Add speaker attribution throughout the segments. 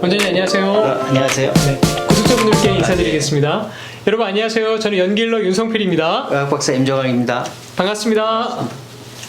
Speaker 1: 원장님 안녕하세요.
Speaker 2: 어, 안녕하세요.
Speaker 1: 네, 구독자분들께 인사드리겠습니다. 여러분 안녕하세요. 저는 연길러 윤성필입니다.
Speaker 2: 의학 박사 임정환입니다.
Speaker 1: 반갑습니다.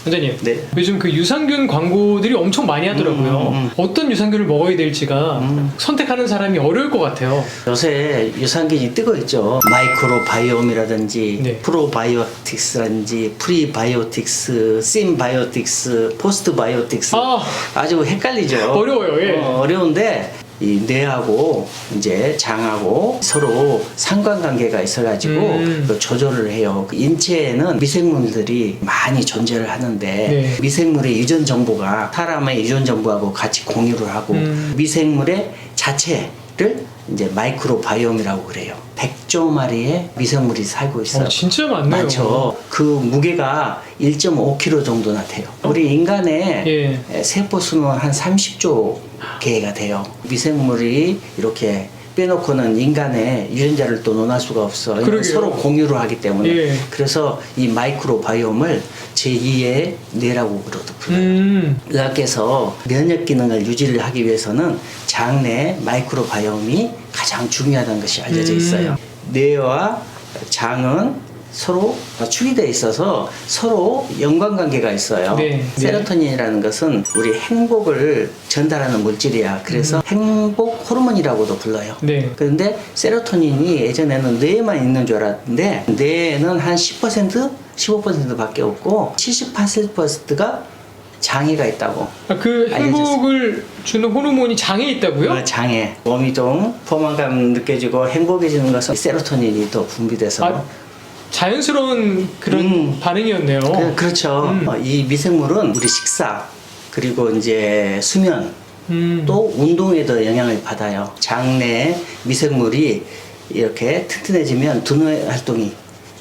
Speaker 1: 원장님,
Speaker 2: 네.
Speaker 1: 요즘 그 유산균 광고들이 엄청 많이 하더라고요.
Speaker 2: 음, 음,
Speaker 1: 어떤 유산균을 먹어야 될지가 선택하는 사람이 어려울 것 같아요.
Speaker 2: 요새 유산균이 뜨고 있죠. 마이크로바이옴이라든지
Speaker 1: 네.
Speaker 2: 프로바이오틱스라든지 프리바이오틱스, 심바이오틱스, 포스트바이오틱스
Speaker 1: 아.
Speaker 2: 아주 헷갈리죠.
Speaker 1: 어려워요, 예.
Speaker 2: 어, 어려운데 이 뇌하고 이제 장하고 서로 상관관계가 있어가지고
Speaker 1: 음.
Speaker 2: 그 조절을 해요. 그 인체에는 미생물들이 많이 존재를 하는데
Speaker 1: 네.
Speaker 2: 미생물의 유전 정보가 사람의 유전 정보하고 같이 공유를 하고
Speaker 1: 음.
Speaker 2: 미생물의 자체를 이제 마이크로바이옴이라고 그래요. 100조 마리의 미생물이 살고 있어요.
Speaker 1: 어, 진짜 많네요.
Speaker 2: 많죠. 그 무게가 1.5kg 정도나 돼요. 우리 인간의
Speaker 1: 예.
Speaker 2: 세포 수는 한 30조 개가 돼요. 미생물이 이렇게 빼놓고는 인간의 유전자를 또 논할 수가 없어.
Speaker 1: 그러게요.
Speaker 2: 서로 공유를 하기 때문에.
Speaker 1: 예.
Speaker 2: 그래서 이 마이크로바이옴을 제2의 뇌라고 그러도 불러요.
Speaker 1: 음,
Speaker 2: 의학계에서 면역 기능을 유지를 하기 위해서는 장내 마이크로바이옴이 가장 중요하다는 것이 알려져
Speaker 1: 음.
Speaker 2: 있어요. 뇌와 장은 서로 축이 돼 있어서 서로 연관관계가 있어요.
Speaker 1: 네.
Speaker 2: 세로토닌이라는 것은 우리 행복을 전달하는 물질이야. 그래서 행복 호르몬이라고도 불러요.
Speaker 1: 음. 네.
Speaker 2: 그런데 세로토닌이 예전에는 뇌에만 있는 줄 알았는데 뇌에는 한 10% 15%밖에 없고 78%가 장애가 있다고.
Speaker 1: 아, 그 행복을 주는 호르몬이 장에 있다고요?
Speaker 2: 그 장애 몸이 좀 포만감 느껴지고 행복해지는 것은 세로토닌이 또 분비돼서
Speaker 1: 아, 자연스러운 그런
Speaker 2: 음.
Speaker 1: 반응이었네요.
Speaker 2: 그, 그렇죠.
Speaker 1: 음.
Speaker 2: 어, 이 미생물은 우리 식사 그리고 이제 수면
Speaker 1: 음.
Speaker 2: 또 운동에도 영향을 받아요. 장내 미생물이 이렇게 튼튼해지면 두뇌 활동이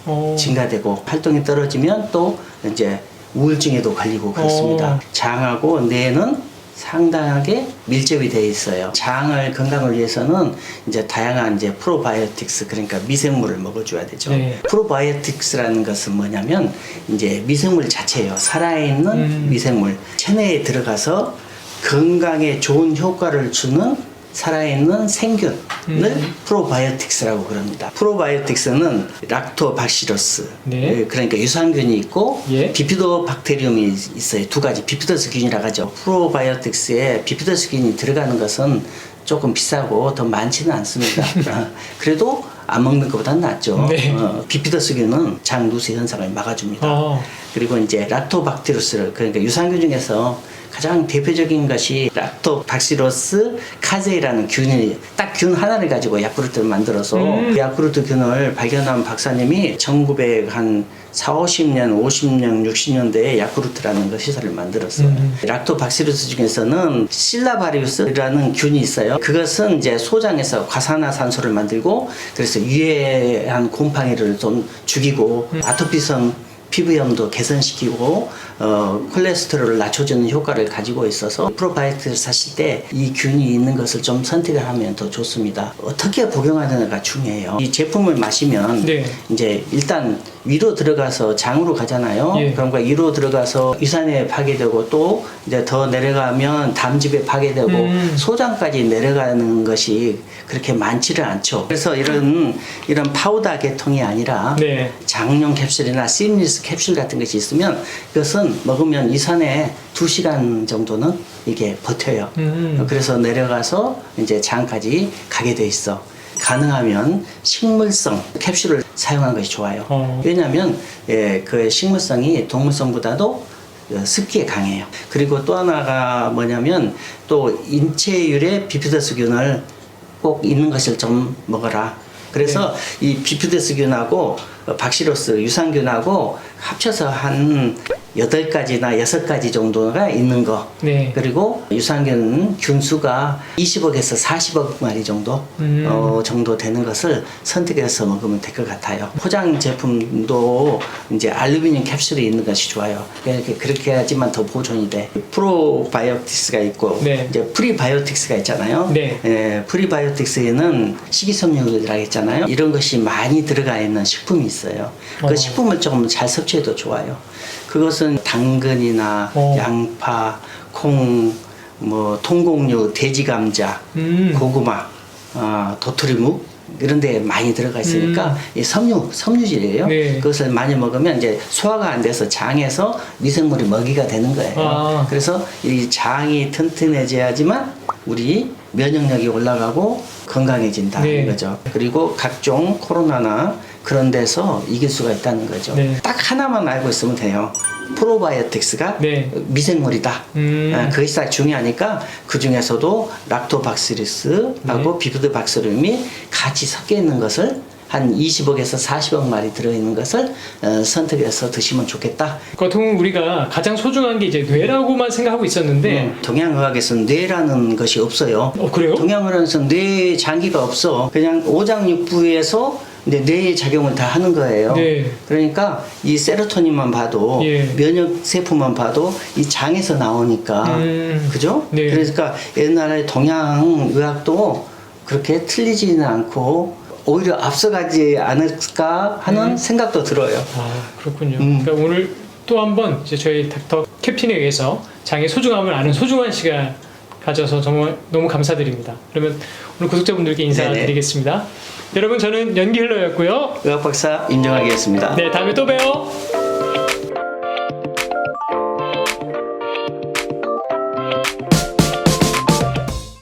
Speaker 1: 어.
Speaker 2: 증가되고 활동이 떨어지면 또 이제 우울증에도 걸리고 그렇습니다.
Speaker 1: 어.
Speaker 2: 장하고 뇌는 상당하게 밀접이 되어 있어요. 장을 건강을 위해서는 이제 다양한 이제 프로바이오틱스 그러니까 미생물을 먹어줘야 되죠.
Speaker 1: 네.
Speaker 2: 프로바이오틱스라는 것은 뭐냐면 이제 미생물 자체예요. 살아있는
Speaker 1: 음.
Speaker 2: 미생물 체내에 들어가서 건강에 좋은 효과를 주는 살아있는 생균을
Speaker 1: 음.
Speaker 2: 프로바이오틱스라고 그럽니다. 프로바이오틱스는 락토박시러스
Speaker 1: 네.
Speaker 2: 그러니까 유산균이 있고
Speaker 1: 예.
Speaker 2: 비피도 박테리움이 있어요. 두 가지 비피더스균이라고 하죠. 프로바이오틱스에 비피더스균이 들어가는 것은 조금 비싸고 더 많지는 않습니다. 어, 그래도 안 먹는 것보다는 낫죠.
Speaker 1: 네.
Speaker 2: 어, 비피더스균은 장 누수 현상을 막아줍니다.
Speaker 1: 어.
Speaker 2: 그리고 이제 락토박테루스 그러니까 유산균 중에서 가장 대표적인 것이 락토박시로스 카제이라는 균이 딱 균 하나를 가지고 야쿠르트를 만들어서
Speaker 1: 음.
Speaker 2: 그 야쿠르트 균을 발견한 박사님이 1900한 4, 50년, 50년, 60년대에 야쿠르트라는 그 시설을 만들었어요.
Speaker 1: 음.
Speaker 2: 락토박시루스 중에서는 실라바리우스라는 균이 있어요. 그것은 이제 소장에서 과산화산소를 만들고 그래서 유해한 곰팡이를 좀 죽이고 아토피성 피부염도 개선시키고 어, 콜레스테롤을 낮춰주는 효과를 가지고 있어서 프로바이오틱을 사실 때 이 균이 있는 것을 좀 선택을 하면 더 좋습니다. 어떻게 복용하느냐가 중요해요. 이 제품을 마시면
Speaker 1: 네.
Speaker 2: 이제 일단 위로 들어가서 장으로 가잖아요.
Speaker 1: 예.
Speaker 2: 그러니까 위로 들어가서 위산에 파괴되고 또 이제 더 내려가면 담즙에 파괴되고
Speaker 1: 음.
Speaker 2: 소장까지 내려가는 것이 그렇게 많지를 않죠. 그래서 이런 이런 파우더 계통이 아니라
Speaker 1: 네.
Speaker 2: 장용 캡슐이나 시밀스 캡슐 같은 것이 있으면 이것은 먹으면 이산에 2시간 정도는 이게 버텨요.
Speaker 1: 음.
Speaker 2: 그래서 내려가서 이제 장까지 가게 돼 있어. 가능하면 식물성 캡슐을 사용하는 것이 좋아요.
Speaker 1: 어.
Speaker 2: 왜냐하면 예, 그 식물성이 동물성보다도 어, 습기에 강해요. 그리고 또 하나가 뭐냐면 또 인체율의 비피더스균을 꼭 있는 것을 좀 먹어라. 그래서 이 비피더스균하고 어, 박시로스 유산균하고 합쳐서 한 여덟 가지나 여섯 가지 정도가 있는 거.
Speaker 1: 네.
Speaker 2: 그리고 유산균 균수가 20억에서 40억 마리 정도
Speaker 1: 음.
Speaker 2: 어, 정도 되는 것을 선택해서 먹으면 될 것 같아요. 포장 제품도 이제 알루미늄 캡슐이 있는 것이 좋아요. 그렇게 그렇게 해야지만 더 보존이 돼. 프로바이오틱스가 있고
Speaker 1: 네.
Speaker 2: 이제 프리바이오틱스가 있잖아요.
Speaker 1: 네.
Speaker 2: 예, 프리바이오틱스에는 식이섬유가 들어가 있잖아요. 이런 것이 많이 들어가 있는 식품이 있어요.
Speaker 1: 어.
Speaker 2: 그 식품을 조금 잘섭 취해도 좋아요. 그것은 당근이나
Speaker 1: 어.
Speaker 2: 양파, 콩, 뭐 통곡류, 돼지 감자,
Speaker 1: 음.
Speaker 2: 고구마, 어, 도토리묵 이런 데 많이 들어가 있으니까 이 섬유, 섬유질이에요.
Speaker 1: 음. 네.
Speaker 2: 그것을 많이 먹으면 이제 소화가 안 돼서 장에서 미생물이 먹이가 되는 거예요.
Speaker 1: 아.
Speaker 2: 그래서 이 장이 튼튼해져야지만 우리 면역력이 올라가고 건강해진다
Speaker 1: 네.
Speaker 2: 이거죠. 그리고 각종 코로나나 그런 데서 이길 수가 있다는 거죠.
Speaker 1: 네.
Speaker 2: 딱 하나만 알고 있으면 돼요. 프로바이오틱스가
Speaker 1: 네.
Speaker 2: 미생물이다.
Speaker 1: 음.
Speaker 2: 아, 그것이 딱 중요하니까 그 중에서도 락토박시리스하고
Speaker 1: 네.
Speaker 2: 비브드박스륨이 같이 섞여 있는 것을 한 20억에서 40억 마리 들어있는 것을 어, 선택해서 드시면 좋겠다.
Speaker 1: 보통 우리가 가장 소중한 게 이제 뇌라고만 생각하고 있었는데
Speaker 2: 음, 동양의학에서는 뇌라는 것이 없어요.
Speaker 1: 어 그래요?
Speaker 2: 동양의학에서는 뇌 장기가 없어. 그냥 오장육부에서 이제 뇌의 작용을 다 하는 거예요.
Speaker 1: 네.
Speaker 2: 그러니까 이 세로토닌만 봐도
Speaker 1: 예.
Speaker 2: 면역 세포만 봐도 이 장에서 나오니까
Speaker 1: 음.
Speaker 2: 그죠?
Speaker 1: 네.
Speaker 2: 그러니까 옛날에 동양 의학도 그렇게 틀리지는 않고 오히려 앞서가지 않을까 하는
Speaker 1: 음.
Speaker 2: 생각도 들어요.
Speaker 1: 아 그렇군요.
Speaker 2: 음.
Speaker 1: 그러니까 오늘 또 한번 이제 저희 닥터 캡틴에 의해서 장의 소중함을 아는 소중한 시간 가져서 정말 너무 감사드립니다. 그러면 오늘 구독자분들께 인사드리겠습니다. 여러분 저는 연기 힐러였고요.
Speaker 2: 의학 박사 임정학이었습니다.
Speaker 1: 네 다음에 또 봬요.